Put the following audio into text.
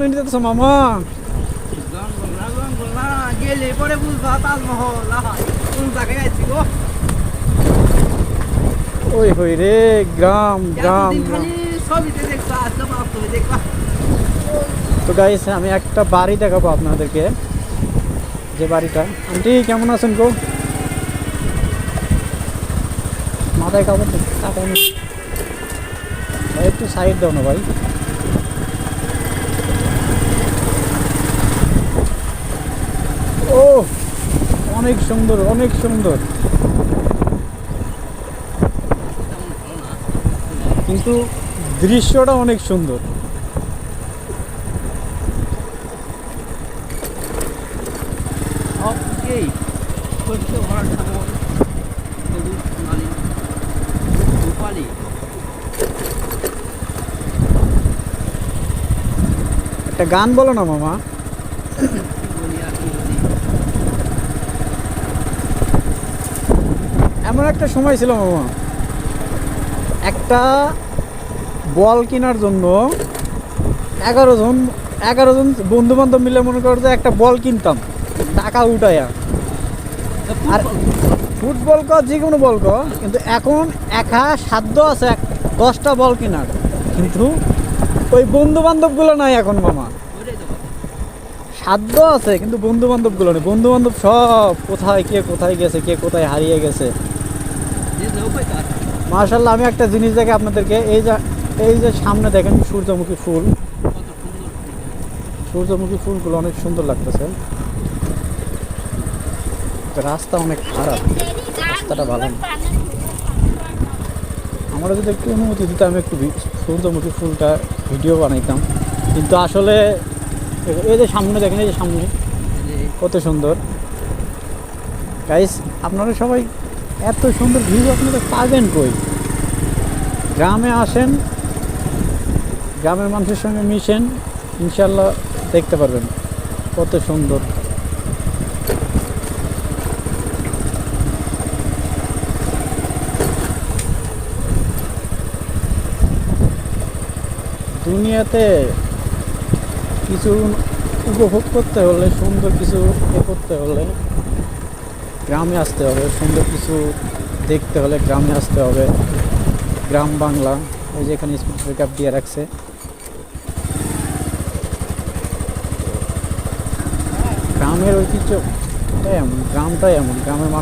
বলে নিতেছ মামা। জঙ্গল না জঙ্গল না গেলে পরে বুঝবা তাজমহল। কোন জায়গায় আছি গো? ওই হই রে গ্রাম গ্রাম তো গাইস আমি একটা বাড়ি দেখাবো আপনাদেরকে যে বাড়িটা। আন্টি কেমন আছেন গো? মাথায় কাপড় একটু সাইড দাও না ভাই। অনেক সুন্দর অনেক সুন্দর। কিন্তু দৃশ্যটা অনেক সুন্দর। একটা গান বলো না মামা কি বলি আর কি বলি এমন একটা সময় ছিল মামা। একটা বল কেনার জন্য এগারো জন এগারো জন বন্ধু বান্ধব মিলে মনে করো যে একটা বল কিনতাম টাকা উঠাইয়া। আর ফুটবল ক যে কোনো বল ক কিন্তু এখন একা সাধ্য আছে এক দশটা বল কেনার। কিন্তু ওই বন্ধু বান্ধবগুলো নাই এখন মামা। সাধ্য আছে কিন্তু বন্ধু বান্ধবগুলো নেই। বন্ধু বান্ধব সব কোথায় কে কোথায় গেছে কে কোথায় হারিয়ে গেছে। মার্শাল্লাহ আমি একটা জিনিস দেখে আপনাদেরকে, এই যে এই যে সামনে দেখেন সূর্যমুখী ফুল। সূর্যমুখী ফুলগুলো অনেক সুন্দর লাগতেছে। রাস্তা অনেক খারাপ, রাস্তাটা ভালো না। আমরা যদি একটু অনুমতি দিতাম, একটু সূর্যমুখী ফুলটা ভিডিও বানাইতাম। কিন্তু আসলে, এই যে সামনে দেখেন, এই যে সামনে, কত সুন্দর। গাইস আপনারা সবাই এত সুন্দর ভিউ আপনারা পাবেন কই? গ্রামে আসেন, গ্রামের মানুষের সঙ্গে মিশেন ইনশাল্লাহ দেখতে পারবেন কত সুন্দর। দুনিয়াতে কিছু উপভোগ করতে হলে, সুন্দর কিছু করতে হলে গ্রামে আসতে হবে। সুন্দর কিছু দেখতে হলে গ্রামে আসতে হবে। গ্রাম বাংলা ওই যে এখানে স্পিড ব্রেকআপ দিয়ে রাখছে। গ্রামের ঐতিহ্য এমন, গ্রামটাই এমন। গ্রামের মানুষ